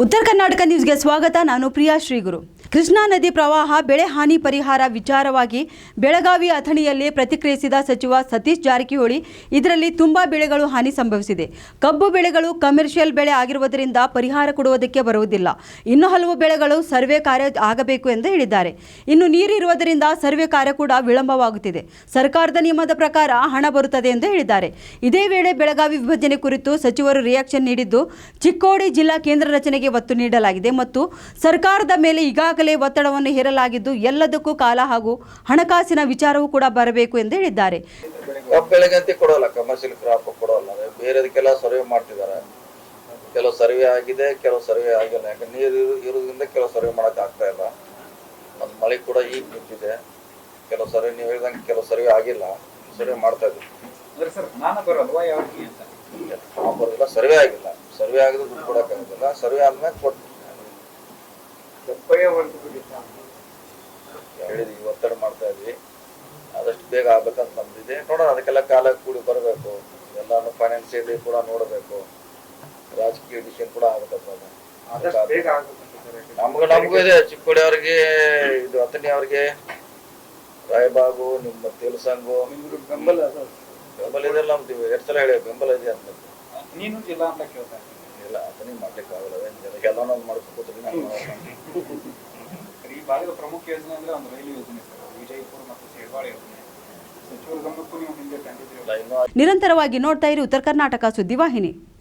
ಉತ್ತರ ಕರ್ನಾಟಕ ನ್ಯೂಸ್ಗೆ ಸ್ವಾಗತ. ನಾನು ಪ್ರಿಯಾ ಶ್ರೀಗುರು. ಕೃಷ್ಣಾ ನದಿ ಪ್ರವಾಹ, ಬೆಳೆ ಹಾನಿ ಪರಿಹಾರ ವಿಚಾರವಾಗಿ ಬೆಳಗಾವಿ ಅಥಣಿಯಲ್ಲಿ ಪ್ರತಿಕ್ರಿಯಿಸಿದ ಸಚಿವ ಸತೀಶ್ ಜಾರಕಿಹೊಳಿ, ಇದರಲ್ಲಿ ತುಂಬಾ ಬೆಳೆಗಳು ಹಾನಿ ಸಂಭವಿಸಿದೆ. ಕಬ್ಬು ಬೆಳೆಗಳು ಕಮರ್ಷಿಯಲ್ ಬೆಳೆ ಆಗಿರುವುದರಿಂದ ಪರಿಹಾರ ಕೊಡುವುದಕ್ಕೆ ಬರುವುದಿಲ್ಲ. ಇನ್ನು ಹಲವು ಬೆಳೆಗಳು ಸರ್ವೆ ಕಾರ್ಯ ಆಗಬೇಕು ಎಂದು ಹೇಳಿದ್ದಾರೆ. ಇನ್ನು ನೀರಿರುವುದರಿಂದ ಸರ್ವೆ ಕಾರ್ಯ ಕೂಡ ವಿಳಂಬವಾಗುತ್ತಿದೆ. ಸರ್ಕಾರದ ನಿಯಮದ ಪ್ರಕಾರ ಹಣ ಬರುತ್ತದೆ ಎಂದು ಹೇಳಿದ್ದಾರೆ. ಇದೇ ವೇಳೆ ಬೆಳಗಾವಿ ವಿಭಜನೆ ಕುರಿತು ಸಚಿವರು ರಿಯಾಕ್ಷನ್ ನೀಡಿದ್ದು, ಚಿಕ್ಕೋಡಿ ಜಿಲ್ಲಾ ಕೇಂದ್ರ ರಚನೆಗೆ ಒತ್ತು ನೀಡಲಾಗಿದೆ ಮತ್ತು ಸರ್ಕಾರದ ಮೇಲೆ ಈಗಾಗಲೇ ಒತ್ತಡವನ್ನು ಹೇರಲಾಗಿದ್ದು ಎಲ್ಲದಕ್ಕೂ ಕಾಲ ಹಾಗೂ ಹಣಕಾಸಿನ ವಿಚಾರವೂ ಕೂಡ ಬರಬೇಕು ಎಂದು ಹೇಳಿದ್ದಾರೆ. ಬೆಳೆಗಂತೆ ಕೊಡೋಲ್ಲ ಕಮರ್ಷಿಯಲ್ ಕ್ರಾಪ್ ಕೊಡೋಲ್ಲ ಬೇರೆದಕ್ಕೆಲ್ಲ ಸರ್ವೆ ಮಾಡ್ತಿದ್ದಾರೆ. ಕೆಲವು ಸರ್ವೆ ಆಗಿದೆ ಕೆಲವು ಸರ್ವೆ ಆಗಿಲ್ಲ. ಯಾಕಂದ್ರೆ ನೀರು ಇರು- ಇರೋದ್ರಿಂದ ಕೆಲವು ಸರ್ವೆ ಮಾಡಕ್ ಆಗ್ತಾ ಇಲ್ಲ. ಮತ್ತು ಮಳೆ ಕೂಡ ಈಗ ನಿಂತಿದೆ ಕೆಲವು ಸರ್ವೆ ನೀವು ಹೇಳಿದಂಗೆ ಕೆಲವು ಸರ್ವೆ ಆಗಿಲ್ಲ. ಸರ್ವೆ ಮಾಡ್ತಾ ಇದ್ದೀವಿ. ಅಂದ್ರೆ ಸರ್ ಜ್ಞಾನ ಬರಲ್ವಾ ಯಾವ್ರಿಗೆ ಅಂತ? ಬರೋದಿಲ್ಲ ಸರ್ವೆ ಆಗಿಲ್ಲ. ಸರ್ವೆ ಆಗಿದ್ರೆ ದುಡ್ಡು ಕೊಡೋಕ್ಕಾಗೋದಿಲ್ಲ. ಸರ್ವೆ ಆದ್ಮೇಲೆ ಕೊಟ್ಟು ಹೇಳಿದ್ವಿ ಒತ್ತಡ ಮಾಡ್ತಾ ಇದ್ವಿ. ಆದಷ್ಟು ಬೇಗ ಆಗ್ಬೇಕಂತ ನಮ್ದಿದೆ ನೋಡೋಣ ಅದಕ್ಕೆಲ್ಲ ಕಾಲ ಕೂಡಿ ಬರಬೇಕು. ಎಲ್ಲಾನು ಫೈನಾನ್ಸಿಯಲಿ ಕೂಡ ನೋಡಬೇಕು. ರಾಜಕೀಯ ಡಿಸಿಷನ್ ಕೂಡ ಸರ್ ನಮ್ಗೆ ನಮಗೂ ಇದೆ. ಚಿಕ್ಕೋಡಿ ಅವ್ರಿಗೆ ಇದು ಅಥಣಿ ಅವ್ರಿಗೆ ರಾಯಬಾಗು ನಿಮ್ಮ ತೆಲುಸಂಗು ನಿಮ್ಗೆ ಬೆಂಬಲ ಅದ. ಬೆಂಬಲ ಇದೆಲ್ಲ ನಮ್ದು. ಎರಡ್ ಸಲ ಹೇಳಿ ಬೆಂಬಲ ಇದೆ ಅಂತ. ನೀನು ಇಲ್ಲ ಅಂತ ಕೇಳ್ತಾ ಇದ್ದೀನಿ. ಇಲ್ಲ ಅಥಣಿ ಮಾಡ್ಲಿಕ್ಕೆ ಆಗಲ್ಲ ಎಲ್ಲಾನು ಒಂದು ಮಾಡ್ಕೊತೀವಿ ಈ ಭಾಗದ ಪ್ರಮುಖ ಯೋಜನೆ ಅಂದ್ರೆ ಒಂದು ರೈಲು ಯೋಜನೆ ಸರ್ ವಿಜಯಪುರ ಮತ್ತು ಸೇಡ್ವಾಳ ಯೋಜನೆ. ನೀವು ನಿರಂತರವಾಗಿ ನೋಡ್ತಾ ಇರಿ ಉತ್ತರ ಕರ್ನಾಟಕ ಸುದ್ದಿವಾಹಿನಿ.